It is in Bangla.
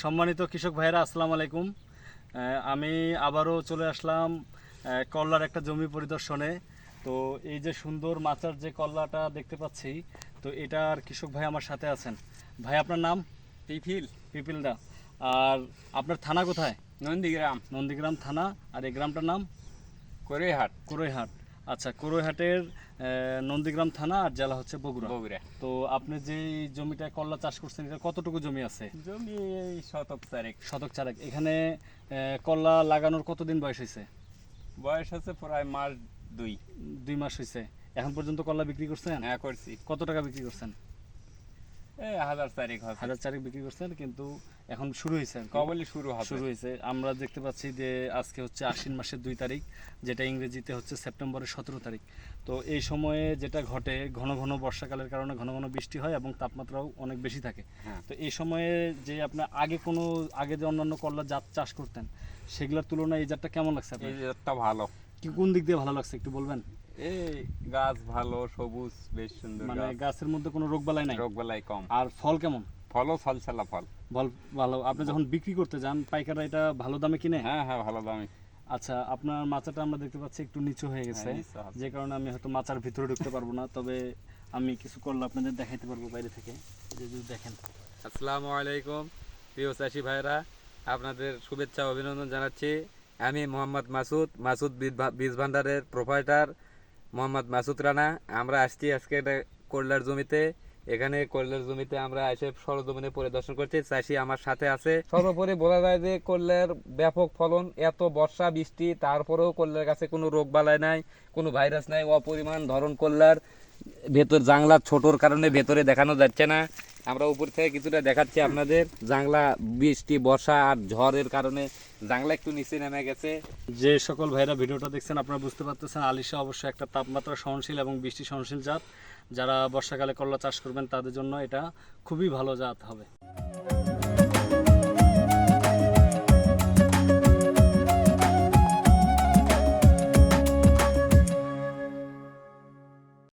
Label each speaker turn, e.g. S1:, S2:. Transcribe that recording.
S1: সম্মানিত কৃষক ভাইরা আসসালামু আলাইকুম। আমি আবারও চলে আসলাম আহ, করলার একটা জমি পরিদর্শনে। তো এই যে সুন্দর মাচার যে করলাটা দেখতে পাচ্ছি তো এটার কৃষক ভাই আমার সাথে আছেন। ভাই আপনার নাম?
S2: পিপিল।
S1: পিপিলদা। আর আপনার থানা কোথায়?
S2: নন্দীগ্রাম।
S1: নন্দীগ্রাম থানা। আর এই গ্রামটার নাম?
S2: করেহাট
S1: কুরৈহাট আচ্ছা কুরুহাটের নন্দীগ্রাম থানা আর জেলা হচ্ছে বগুড়া।
S2: বগুড়া।
S1: তো আপনি যে জমিটা করলা চাষ করছেন এটা কতটুকু জমি আছে?
S2: জমি শতক চারেক।
S1: শতক চারেক। এখানে করলা লাগানোর কতদিন বয়স হয়েছে?
S2: বয়স আছে প্রায় মাস দুই।
S1: দুই মাস হয়েছে। এখন পর্যন্ত করলা বিক্রি করছেন?
S2: হ্যাঁ করছি।
S1: কত টাকা বিক্রি করছেন?
S2: হাজার চারেক
S1: হাজার চারেক বিক্রি করছেন কিন্তু এখন শুরু হয়েছে
S2: শুরু হবে।
S1: শুরু হয়েছে। আমরা দেখতে পাচ্ছি যে আজকে হচ্ছে আশ্বিন মাসের দুই তারিখ যেটা ইংরেজিতে হচ্ছে সেপ্টেম্বরের সতেরো তারিখ। তো এই সময়ে যেটা ঘটে ঘন ঘন বর্ষাকালের কারণে ঘন ঘন বৃষ্টি হয় এবং তাপমাত্রাও অনেক বেশি থাকে।
S2: হ্যাঁ।
S1: তো এই সময়ে যে আপনার আগে কোনো আগে যে অন্যান্য করলা জাত চাষ করতেন সেগুলোর তুলনায় এই জাতটা কেমন লাগছে
S2: এই জাতটা ভালো।
S1: কি কোন দিক দিয়ে ভালো লাগছে একটু বলবেন?
S2: এই গাছ ভালো সবুজ বেশ সুন্দর
S1: মানে গাছের মধ্যে কোনো রোগ বালাই নাই?
S2: রোগ বেলায় কম।
S1: আর ফল কেমন?
S2: ফলও ছলছালা ফল।
S1: ফল ভালো। আপনি যখন বিক্রি করতে যান পাইকাররা এটা ভালো দামে কিনে?
S2: হ্যাঁ হ্যাঁ ভালো দামি।
S1: আচ্ছা আপনার মাচাটা আমরা দেখতে পাচ্ছি একটু নিচু হয়ে গেছে।
S2: হ্যাঁ, আছে।
S1: যে কারণে আমি হয়তো মাচার ভিতরে ঢুকতে পারব না তবে আমি কিছু করলে আপনাদের দেখাইতে পারব বাইরে থেকে। যদি দেখেন।
S3: আসসালামু আলাইকুম প্রিয় চাষি ভাইরা আপনাদের শুভেচ্ছা অভিনন্দন জানাচ্ছি। আমি মোহাম্মদ মাসুদ মাসুদ বীজ ভান্ডারের প্রোভাইডার মোহাম্মদ মাসুদ রানা। আমরা আসছি আজকে এটা জমিতে। এখানে করলার জমিতে আমরা এসে সরজমিনে পরিদর্শন করছি। চাষি আমার সাথে আছে। সর্বোপরি বলা যায় যে করলার ব্যাপক ফলন, এত বর্ষা, বৃষ্টি, তারপরেও করলার কাছে কোনো রোগ বালাই নাই, কোনো ভাইরাস নাই, অপরিমাণ ধরন করলার ভেতর জাংলা ছোটর কারণে ভেতরে দেখানো যাচ্ছে না। আমরা উপর থেকে কিছুটা দেখাচ্ছি আপনাদের। জাংলা, বৃষ্টি, বর্ষা আর ঝড়ের কারণে জাংলা একটু নিচে নেমে গেছে।
S1: যে সকল ভাইরা ভিডিওটা দেখছেন, আপনারা বুঝতে পারতেছেন, আলিশা অবশ্যই একটা তাপমাত্রা সহনশীল এবং বৃষ্টি সহনশীল জাত। যারা বর্ষাকালে করলা চাষ করবেন, তাদের জন্য এটা খুবই ভালো জাত হবে।